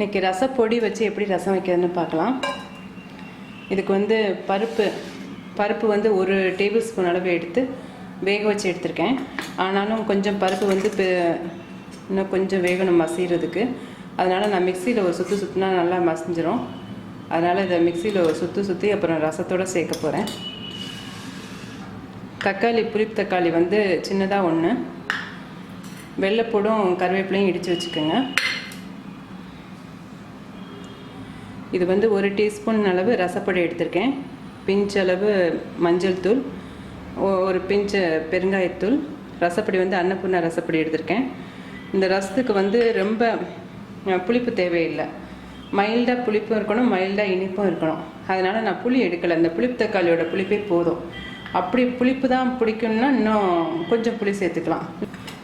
இன்றைக்கி ரசப்பொடி வச்சு எப்படி ரசம் வைக்கிறதுன்னு பார்க்கலாம். இதுக்கு வந்து பருப்பு பருப்பு வந்து ஒரு டேபிள் ஸ்பூன் அளவு எடுத்து வேக வச்சு எடுத்திருக்கேன். ஆனாலும் கொஞ்சம் பருப்பு வந்து இன்னும் கொஞ்சம் வேகணும் மசிகிறதுக்கு அதனால் நான் மிக்சியில் ஒரு சுற்று சுற்றினா நல்லா மசிஞ்சிரும். அதனால் இதை மிக்சியில் ஒரு சுற்றி சுற்றி அப்புறம் ரசத்தோடு சேர்க்க போகிறேன் தக்காளி புளிப்பு தக்காளி வந்து சின்னதாக ஒன்று வெள்ளைப்பூடும் கருவேப்பிலையும் இடித்து வச்சுக்கோங்க. இது வந்து ஒரு டீஸ்பூன் அளவு ரசப்பொடி எடுத்திருக்கேன். பிஞ்ச் அளவு மஞ்சள் தூள் ஒரு பிஞ்சு பெருங்காயத்தூள் ரசப்பொடி வந்து அன்னபூர்ணா ரசப்பொடி எடுத்திருக்கேன். இந்த ரசத்துக்கு வந்து ரொம்ப புளிப்பு தேவையில்லை. மைல்டாக புளிப்பும் இருக்கணும் மைல்டாக இனிப்பும் இருக்கணும். அதனால் நான் புளி எடுக்கலை. இந்த புளிப்பு தக்காளியோட புளிப்பே போதும். அப்படி புளிப்பு தான் பிடிக்கும்னா இன்னும் கொஞ்சம் புளி சேர்த்துக்கலாம்.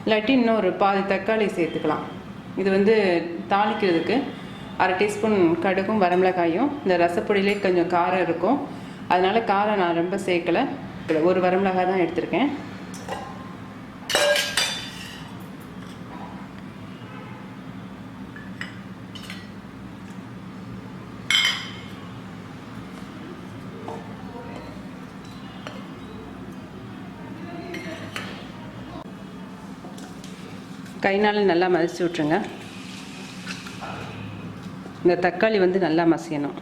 இல்லாட்டி இன்னும் ஒரு பாதி தக்காளி சேர்த்துக்கலாம். இது வந்து தாளிக்கிறதுக்கு அரை டீஸ்பூன் கடுகும் வரமிளகாயும் இந்த ரசப்பொடியிலே கொஞ்சம் காரம் இருக்கும். அதனால் காரம் நான் ரொம்ப சேர்க்கலை. ஒரு வரமிளகாய் தான் எடுத்திருக்கேன். கைனால நல்லா மதித்து விட்ருங்க இந்த தக்காளி வந்து நல்லா மசியணும்.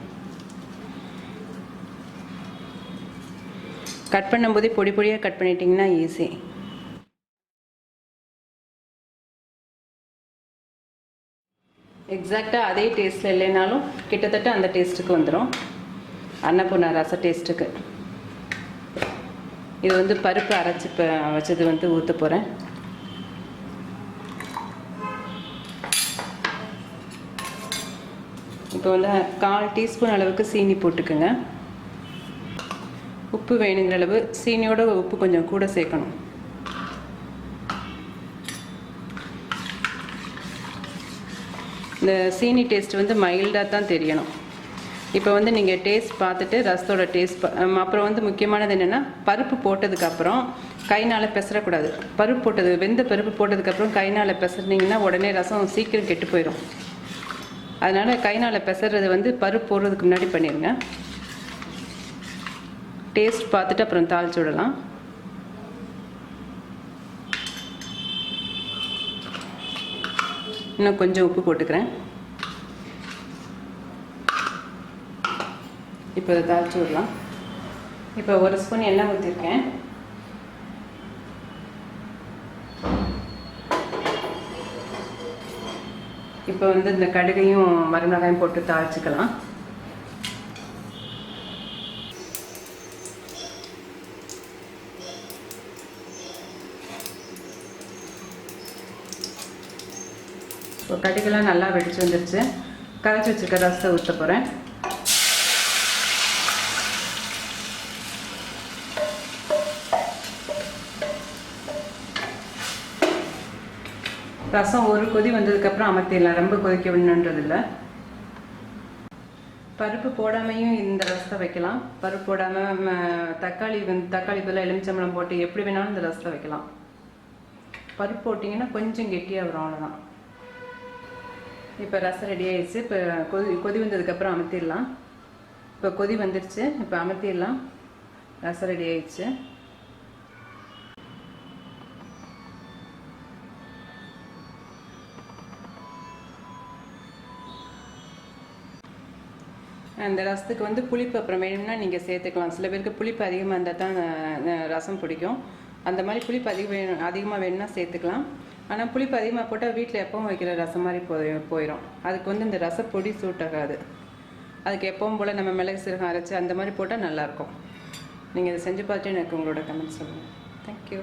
கட் பண்ணும்போதே பொடி பொடியாக கட் பண்ணிட்டீங்கன்னா ஈஸி எக்ஸாக்டாக அதே டேஸ்ட்டில் இல்லைனாலும் கிட்டத்தட்ட அந்த டேஸ்ட்டுக்கு வந்துடும் அன்னபூர்ணா ரச டேஸ்ட்டுக்கு இது வந்து பருப்பு அரைச்சி இப்போ வச்சது வந்து ஊற்ற போகிறேன் இப்போ வந்து கால் டீஸ்பூன் அளவுக்கு சீனி போட்டுக்கோங்க. உப்பு வேணுங்கிற அளவு சீனியோட உப்பு கொஞ்சம் கூட சேர்க்கணும். இந்த சீனி டேஸ்ட் வந்து மைல்டாக தான் தெரியணும். இப்போ வந்து நீங்கள் டேஸ்ட் பார்த்துட்டு ரசத்தோட டேஸ்ட் அப்புறம் வந்து முக்கியமானது என்னென்னா பருப்பு போட்டதுக்கப்புறம் கைனால் பெசரக்கூடாது. பருப்பு போட்டது வெந்த பருப்பு போட்டதுக்கப்புறம் கைனால் பெசறினீங்கன்னா உடனே ரசம் சீக்கிரம் கெட்டு போயிடும் அதனால் கைனால் பெசறது வந்து பருப்பு போடுறதுக்கு முன்னாடி பண்ணிடுங்க டேஸ்ட் பார்த்துட்டு அப்புறம் தாளிச்சு விடலாம். இன்னும் கொஞ்சம் உப்பு போட்டுக்கிறேன். இப்போ இதை தாளிச்சு விடலாம். இப்போ ஒரு ஸ்பூன் எண்ணெய் ஊற்றிருக்கேன் இப்போ வந்து இந்த கடுகையும் மருமிளகாயும் போட்டு தாளிச்சுக்கலாம். இப்போ கடுகெல்லாம் நல்லா வெடிச்சு வந்துருச்சு. கரைச்சி வச்சுருக்க ரசத்தை ஊற்ற போகிறேன் ரசம் ஒரு கொதி வந்ததுக்கப்புறம் அமர்த்திடலாம். ரொம்ப கொதிக்க விடணுன்றதில்ல பருப்பு போடாமையும் இந்த ரசத்தை வைக்கலாம். பருப்பு போடாமல் தக்காளி வந்து தக்காளி பதில் எலுமிச்சம்பழம் போட்டு எப்படி வேணாலும் இந்த ரசத்தை வைக்கலாம். பருப்பு போட்டிங்கன்னா கொஞ்சம் கெட்டியாக வரும் அவ்வளோதான் இப்போ ரசம் ரெடி ஆயிடுச்சு. இப்போ கொதி கொதி வந்ததுக்கப்புறம் அமர்த்திடலாம். இப்போ கொதி வந்துடுச்சு இப்போ அமர்த்திடலாம். ரசம் ரெடி ஆயிடுச்சு. அந்த ரசத்துக்கு வந்து புளிப்பு அப்புறம் வேணும்னா நீங்கள் சேர்த்துக்கலாம். சில பேருக்கு புளிப்பு அதிகமாக இருந்தால் தான் ரசம் பிடிக்கும். அந்த மாதிரி புளிப்பு அதிகம் வேணும் அதிகமாக வேணும்னா சேர்த்துக்கலாம். ஆனால் புளிப்பு அதிகமாக போட்டால் வீட்டில் எப்பவும் வைக்கிற ரசம் மாதிரி போய் போயிடும் அதுக்கு வந்து இந்த ரசப்பொடி சூட் ஆகாது அதுக்கு எப்பவும் போல் நம்ம மிளகு சீரகம் அரைச்சி அந்த மாதிரி போட்டால் நல்லாயிருக்கும் நீங்கள் இதை செஞ்சு பார்த்துட்டு எனக்கு உங்களோட கமெண்ட் சொல்லுங்கள் தேங்க்யூ